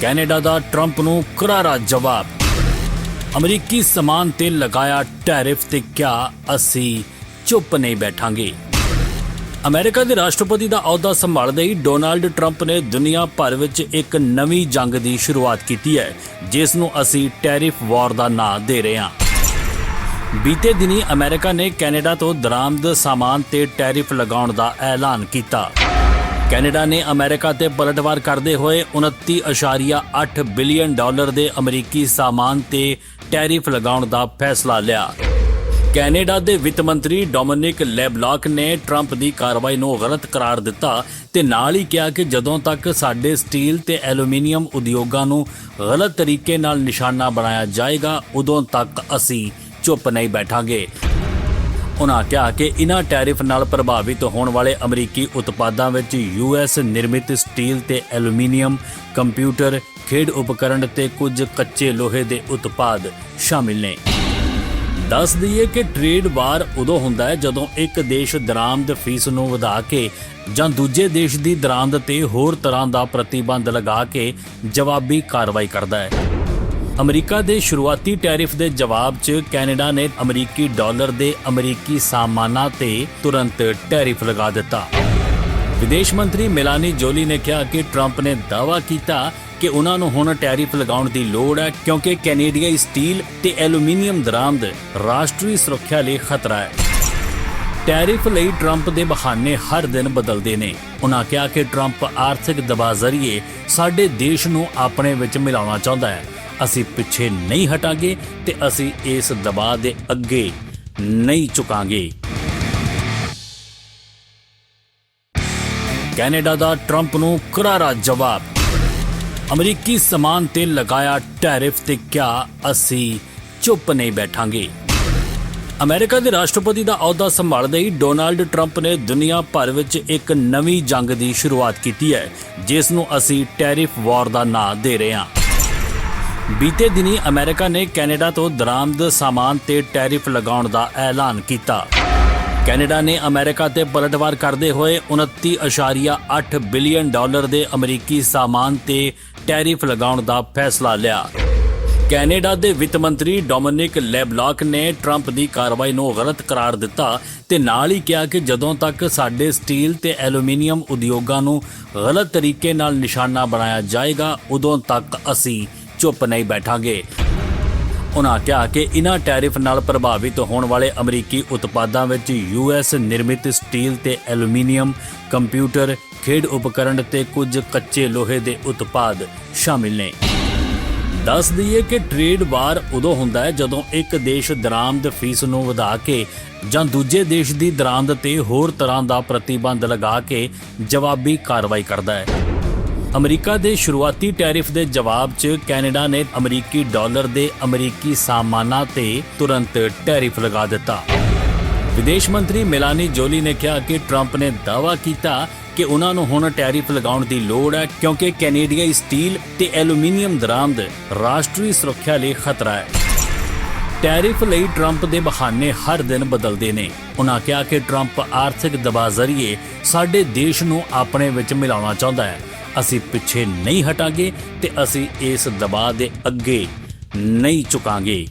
Canada ਦਾ Trump ਨੂੰ ਕਰਾਰਾ ਜਵਾਬ। ਅਮਰੀਕੀ ਸਮਾਨ ਤੇ ਲਗਾਇਆ ਟੈਰਿਫ ਤੇ ਕਿਹਾ ਅਸੀਂ ਚੁੱਪ ਨਹੀਂ ਬੈਠਾਂਗੇ। ਅਮਰੀਕਾ ਦੇ ਰਾਸ਼ਟਰਪਤੀ ਦਾ ਅਹੁਦਾ ਸੰਭਾਲਦੇ ਹੀ ਡੋਨਾਲਡ ਟਰੰਪ ਨੇ ਦੁਨੀਆ ਭਰ ਵਿੱਚ ਇੱਕ ਨਵੀਂ ਜੰਗ ਦੀ ਸ਼ੁਰੂਆਤ ਕੀਤੀ ਹੈ, ਜਿਸ ਨੂੰ ਅਸੀਂ ਟੈਰਿਫ ਵਾਰ ਦਾ ਨਾਂ ਦੇ ਰਹੇ ਹਾਂ। ਬੀਤੇ ਦਿਨੀ ਅਮਰੀਕਾ ਨੇ ਕੈਨੇਡਾ ਤੋਂ ਦਰਾਮਦ ਸਾਮਾਨ ਤੇ ਟੈਰਿਫ ਲਗਾਉਣ ਦਾ ਐਲਾਨ ਕੀਤਾ। ਕੈਨੇਡਾ ਨੇ ਅਮਰੀਕਾ ਤੇ ਪਲਟਵਾਰ ਕਰਦੇ ਹੋਏ 29.8 ਬਿਲੀਅਨ ਡਾਲਰ ਦੇ ਅਮਰੀਕੀ ਸਾਮਾਨ ਤੇ ਟੈਰਿਫ ਲਗਾਉਣ ਦਾ ਫੈਸਲਾ ਲਿਆ। ਕੈਨੇਡਾ ਦੇ ਵਿੱਤ ਮੰਤਰੀ ਡੋਮਿਨਿਕ ਲੈਬਲਾਕ ਨੇ ਟਰੰਪ ਦੀ ਕਾਰਵਾਈ ਨੂੰ ਗਲਤ ਕਰਾਰ ਦਿੱਤਾ ਤੇ ਨਾਲ ਹੀ ਕਿਹਾ ਕਿ ਜਦੋਂ ਤੱਕ ਸਾਡੇ ਸਟੀਲ ਤੇ ਐਲੂਮੀਨੀਅਮ ਉਦਯੋਗਾਂ ਨੂੰ ਗਲਤ ਤਰੀਕੇ ਨਾਲ ਨਿਸ਼ਾਨਾ ਬਣਾਇਆ ਜਾਏਗਾ, ਉਦੋਂ ਤੱਕ ਅਸੀਂ ਚੁੱਪ ਨਹੀਂ ਬੈਠਾਂਗੇ। ਉਨ੍ਹਾਂ ਕਿਹਾ ਕਿ ਇਨ੍ਹਾਂ ਟੈਰਿਫ ਨਾਲ ਪ੍ਰਭਾਵਿਤ ਹੋਣ ਵਾਲੇ ਅਮਰੀਕੀ ਉਤਪਾਦਾਂ ਵਿੱਚ ਯੂਐਸ ਨਿਰਮਿਤ ਸਟੀਲ ਤੇ ਐਲੂਮੀਨੀਅਮ, ਕੰਪਿਊਟਰ, ਖੇਡ ਉਪਕਰਣ ਤੇ ਕੁਝ ਕੱਚੇ ਲੋਹੇ ਦੇ ਉਤਪਾਦ ਸ਼ਾਮਿਲ ਨੇ। ਦੱਸ ਦਈਏ ਕਿ ਟ੍ਰੇਡ ਵਾਰ ਉਦੋਂ ਹੁੰਦਾ ਹੈ ਜਦੋਂ ਇੱਕ ਦੇਸ਼ ਦਰਾਮਦ ਫੀਸ ਨੂੰ ਵਧਾ ਕੇ ਜਾਂ ਦੂਜੇ ਦੇਸ਼ ਦੀ ਦਰਾਮਦ ਤੇ ਹੋਰ ਤਰ੍ਹਾਂ ਦਾ ਪ੍ਰਤੀਬੰਧ ਲਗਾ ਕੇ ਜਵਾਬੀ ਕਾਰਵਾਈ ਕਰਦਾ ਹੈ। ਅਮਰੀਕਾ ਦੇ ਸ਼ੁਰੂਆਤੀ ਟੈਰਿਫ ਦੇ ਜਵਾਬ 'ਚ ਕੈਨੇਡਾ ਨੇ ਅਮਰੀਕੀ ਡਾਲਰ ਦੇ ਅਮਰੀਕੀ ਸਾਮਾਨਾਂ ਤੇ ਤੁਰੰਤ ਟੈਰਿਫ ਲਗਾ ਦਿੱਤਾ। ਵਿਦੇਸ਼ ਮੰਤਰੀ ਮਿਲਾਨੀ ਜੋਲੀ ਨੇ ਕਿਹਾ ਕਿ ਟਰੰਪ ਨੇ ਦਾਅਵਾ ਕੀਤਾ ਕਿ ਉਹਨਾਂ ਨੂੰ ਹੁਣ ਟੈਰਿਫ ਲਗਾਉਣ ਦੀ ਲੋੜ ਹੈ ਕਿਉਂਕਿ ਕੈਨੇਡੀਆਈ ਸਟੀਲ ਤੇ ਐਲੂਮੀਨੀਅਮ ਦਰਾਮਦ ਰਾਸ਼ਟਰੀ ਸੁਰੱਖਿਆ ਲਈ ਖਤਰਾ ਹੈ। ਟੈਰਿਫ ਲਈ ਟਰੰਪ ਦੇ ਬਹਾਨੇ ਹਰ ਦਿਨ ਬਦਲਦੇ ਨੇ। ਉਹਨਾਂ ਕਿਹਾ ਕਿ ਟਰੰਪ ਆਰਥਿਕ ਦਬਾਅ ਜ਼ਰੀਏ ਸਾਡੇ ਦੇਸ਼ ਨੂੰ ਆਪਣੇ ਵਿੱਚ ਮਿਲਾਉਣਾ ਚਾਹੁੰਦਾ ਹੈ। ਅਸੀਂ ਪਿੱਛੇ ਨਹੀਂ ਹਟਾਂਗੇ ਤੇ ਅਸੀਂ ਇਸ ਦਬਾਅ ਦੇ ਅੱਗੇ ਨਹੀਂ ਝੁਕਾਂਗੇ। ਕੈਨੇਡਾ ਦਾ ਟਰੰਪ ਨੂੰ ਕਰਾਰਾ ਜਵਾਬ। ਅਮਰੀਕੀ ਸਮਾਨ ਤੇ ਲਗਾਇਆ ਟੈਰਿਫ ਤੇ ਕਿਹਾ ਅਸੀਂ ਚੁੱਪ ਨਹੀਂ ਬੈਠਾਂਗੇ। ਅਮਰੀਕਾ ਦੇ ਰਾਸ਼ਟਰਪਤੀ ਦਾ ਅਹੁਦਾ ਸੰਭਾਲਦੇ ਹੀ ਡੋਨਾਲਡ ਟਰੰਪ ਨੇ ਦੁਨੀਆ ਭਰ ਵਿੱਚ ਇੱਕ ਨਵੀਂ ਜੰਗ ਦੀ ਸ਼ੁਰੂਆਤ ਕੀਤੀ ਹੈ, ਜਿਸ ਨੂੰ ਅਸੀਂ ਟੈਰਿਫ ਵਾਰ ਦਾ ਨਾਂ ਦੇ ਰਹੇ ਹਾਂ। ਬੀਤੇ ਦਿਨੀ ਅਮਰੀਕਾ ਨੇ ਕੈਨੇਡਾ ਤੋਂ ਦਰਾਮਦ ਸਾਮਾਨ ਤੇ ਟੈਰਿਫ ਲਗਾਉਣ ਦਾ ਐਲਾਨ ਕੀਤਾ। ਕੈਨੇਡਾ ਨੇ ਅਮਰੀਕਾ ਤੇ ਪਲਟਵਾਰ ਕਰਦੇ ਹੋਏ 29.8 ਬਿਲੀਅਨ ਡਾਲਰ ਦੇ ਅਮਰੀਕੀ ਸਾਮਾਨ ਤੇ ਟੈਰਿਫ ਲਗਾਉਣ ਦਾ ਫੈਸਲਾ ਲਿਆ। ਕੈਨੇਡਾ ਦੇ ਵਿੱਤ ਮੰਤਰੀ ਡੋਮਿਨਿਕ ਲੈਬਲਾਕ ਨੇ ਟਰੰਪ ਦੀ ਕਾਰਵਾਈ ਨੂੰ ਗਲਤ ਕਰਾਰ ਦਿੱਤਾ ਤੇ ਨਾਲ ਹੀ ਕਿਹਾ ਕਿ ਜਦੋਂ ਤੱਕ ਸਾਡੇ ਸਟੀਲ ਤੇ ਐਲੂਮੀਨੀਅਮ ਉਦਯੋਗਾਂ ਨੂੰ ਗਲਤ ਤਰੀਕੇ ਨਾਲ ਨਿਸ਼ਾਨਾ ਬਣਾਇਆ ਜਾਏਗਾ, ਉਦੋਂ ਤੱਕ ਅਸੀਂ ਚੁੱਪ ਨਹੀਂ ਬੈਠਾਂਗੇ। ਉਹਨਾਂ ਕਿਹਾ ਕਿ ਇਨ੍ਹਾਂ ਟੈਰਿਫ ਨਾਲ ਪ੍ਰਭਾਵਿਤ ਹੋਣ ਵਾਲੇ ਅਮਰੀਕੀ ਉਤਪਾਦਾਂ ਵਿੱਚ ਯੂਐਸ ਨਿਰਮਿਤ ਸਟੀਲ ਤੇ ਐਲੂਮੀਨੀਅਮ, ਕੰਪਿਊਟਰ, ਖੇਡ ਉਪਕਰਣ ਤੇ ਕੁਝ ਕੱਚੇ ਲੋਹੇ ਦੇ ਉਤਪਾਦ ਸ਼ਾਮਿਲ ਨੇ। ਦੱਸ ਦਈਏ ਕਿ ਟ੍ਰੇਡ ਵਾਰ ਉਦੋਂ ਹੁੰਦਾ ਹੈ ਜਦੋਂ ਇੱਕ ਦੇਸ਼ ਦਰਾਮਦ ਫੀਸ ਨੂੰ ਵਧਾ ਕੇ ਜਾਂ ਦੂਜੇ ਦੇਸ਼ ਦੀ ਦਰਾਮਦ ਤੇ ਹੋਰ ਤਰ੍ਹਾਂ ਦਾ ਪ੍ਰਤੀਬੰਧ ਲਗਾ ਕੇ ਜਵਾਬੀ ਕਾਰਵਾਈ ਕਰਦਾ ਹੈ। ਅਮਰੀਕਾ ਦੇ ਸ਼ੁਰੂਆਤੀ ਟੈਰਿਫ ਦੇ ਜਵਾਬ 'ਚ ਕੈਨੇਡਾ ਨੇ ਅਮਰੀਕੀ ਡਾਲਰ ਦੇ ਅਮਰੀਕੀ ਸਾਮਾਨਾਂ ਤੇ ਤੁਰੰਤ ਟੈਰਿਫ ਲਗਾ ਦਿੱਤਾ। ਵਿਦੇਸ਼ ਮੰਤਰੀ ਮਿਲਾਨੀ ਜੋਲੀ ਨੇ ਕਿਹਾ ਕਿ ਟਰੰਪ ਨੇ ਦਾਅਵਾ ਕੀਤਾ ਕਿ ਉਹਨਾਂ ਨੂੰ ਹੁਣ ਟੈਰਿਫ ਲਗਾਉਣ ਦੀ ਲੋੜ ਹੈ ਕਿਉਂਕਿ ਕੈਨੇਡੀਆਈ ਸਟੀਲ ਤੇ ਐਲੂਮੀਨੀਅਮ ਦਰਾਮਦ ਰਾਸ਼ਟਰੀ ਸੁਰੱਖਿਆ ਲਈ ਖਤਰਾ ਹੈ। ਟੈਰਿਫ ਲਈ ਟਰੰਪ ਦੇ ਬਹਾਨੇ ਹਰ ਦਿਨ ਬਦਲਦੇ ਨੇ। ਉਹਨਾਂ ਕਿਹਾ ਕਿ ਟਰੰਪ ਆਰਥਿਕ ਦਬਾਅ ਜ਼ਰੀਏ ਸਾਡੇ ਦੇਸ਼ ਨੂੰ ਆਪਣੇ ਵਿੱਚ ਮਿਲਾਉਣਾ ਚਾਹੁੰਦਾ ਹੈ। ਅਸੀਂ ਪਿੱਛੇ ਨਹੀਂ ਹਟਾਂਗੇ ਤੇ ਅਸੀਂ ਇਸ ਦਬਾਅ ਦੇ ਅੱਗੇ ਨਹੀਂ ਝੁਕਾਂਗੇ।